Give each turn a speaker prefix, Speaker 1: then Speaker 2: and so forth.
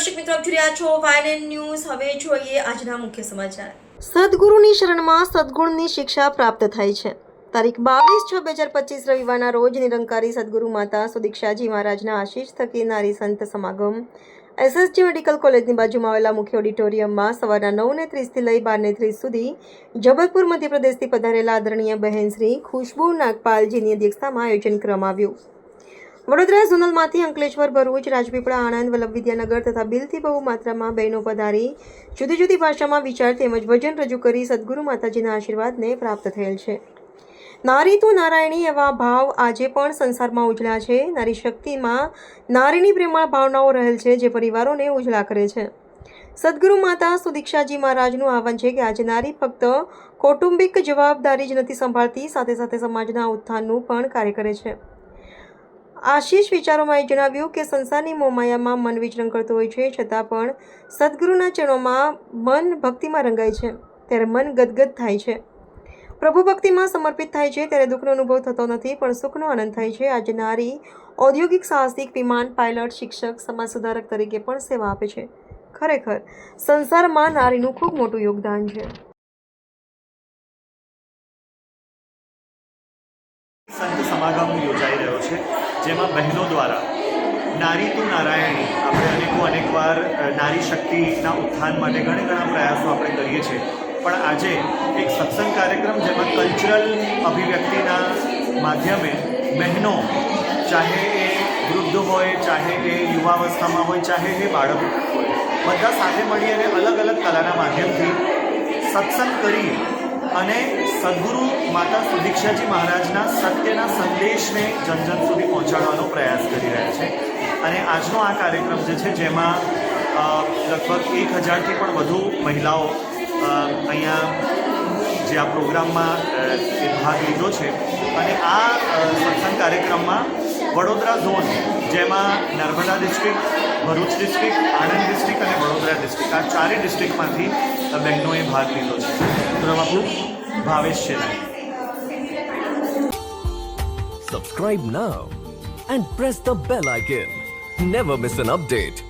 Speaker 1: દર્શક મિત્રો, આપ જોઈ છો વાયન ન્યૂઝ. હવે જોઈએ આજના મુખ્ય સમાચાર.
Speaker 2: સદગુરુની શરણમાં સદગુણની શિક્ષા પ્રાપ્ત થાય છે. તારીખ બાવીસ છ બે હજાર પચીસ રવિવારના રોજ નિરંકારી સદગુરુ માતા સુદીક્ષાજી મહારાજના આશીષ થકી નારી સંત સમાગમ. એસએસજી મેડિકલ કોલેજની બાજુમાં આવેલા મુખ્ય ઓડિટોરિયમમાં સવારના નવને ત્રીસથી લઈ બારને ત્રીસ સુધી જબલપુર મધ્યપ્રદેશથી પધારેલા આદરણીય બહેન શ્રી ખુશ્બુ નાગપાલજીની અધ્યક્ષતામાં આયોજન કરવામાં આવ્યું. વડોદરા ઝોનલમાંથી અંકલેશ્વર, ભરૂચ, રાજપીપળા, આણંદ, વલ્લભ વિદ્યાનગર તથા બિલથી બહુ માત્રામાં બહેનો પધારી જુદી જુદી ભાષામાં વિચાર તેમજ ભજન રજૂ કરી સદગુરુ માતાજીના આશીર્વાદને પ્રાપ્ત થયેલ છે. નારી તો નારાયણી એવા ભાવ આજે પણ સંસારમાં ઉજળા છે. નારી શક્તિમાં નારીની પ્રેમાળ ભાવનાઓ રહેલ છે જે પરિવારોને ઉજળા કરે છે. સદગુરુ માતા સુદીક્ષાજી મહારાજનું આહવાન છે કે આજે નારી ફક્ત કૌટુંબિક જવાબદારી જ નથી સંભાળતી, સાથે સાથે સમાજના ઉત્થાનનું પણ કાર્ય કરે છે. આશીષ વિચારોમાં એ જણાવ્યું કે સંસારની મોમાયામાં મન વિચરણ કરતું હોય છે, છતાં પણ સદગુરુના ચરણોમાં મન ભક્તિમાં રંગાય છે, ત્યારે મન ગદગદ થાય છે. પ્રભુ ભક્તિમાં સમર્પિત થાય છે, ત્યારે દુઃખનો અનુભવ થતો નથી, પણ સુખનો આનંદ થાય છે. આજે નારી ઔદ્યોગિક, સાહસિક, વિમાન, પાયલટ, શિક્ષક, સમાજ સુધારક તરીકે પણ સેવા આપે છે. ખરેખર, સંસારમાં નારીનું ખૂબ મોટું યોગદાન છે.
Speaker 3: સંત સમાગમ યોજાઈ રહ્યો છે, જેમાં બહેનો દ્વારા નારી તું નારાયણી, આપણે અનેકો અનેકવાર નારી શક્તિના ઉત્થાન માટે ઘણા ઘણા પ્રયાસો આપણે કરીએ છીએ. પણ આજે એક સત્સંગ કાર્યક્રમ જેમાં કલ્ચરલ અભિવ્યક્તિના માધ્યમે બહેનો, ચાહે એ વૃદ્ધ હોય, ચાહે એ યુવાવસ્થામાં હોય, ચાહે એ બાળકો હોય, બધા સાથે મળી અને અલગ અલગ કલાના માધ્યમથી સત્સંગ કરી અને સદગુરુ માતા સુદીક્ષાજી મહારાજના સત્યના સંદેશને જન જન સુધી પહોંચાડવાનો પ્રયાસ કરી રહ્યા છે. અને આજનો આ કાર્યક્રમ જે છે જેમાં લગભગ એક હજારથી પણ વધુ મહિલાઓ અહીંયા જે આ પ્રોગ્રામમાં ભાગ લીધો છે. અને આ સત્સંગ કાર્યક્રમમાં વડોદરા ઝોન, જેમાં Narmada district, Bharuch district, Anand district અને વડોદરા ડિસ્ટ્રિક્ટ, આ ચારેય ડિસ્ટ્રિક્ટમાંથી બહેનોએ ભાગ લીધો છે. તો આપણું ભાવેશ છે
Speaker 4: Subscribe now and press the bell icon. Never miss an update.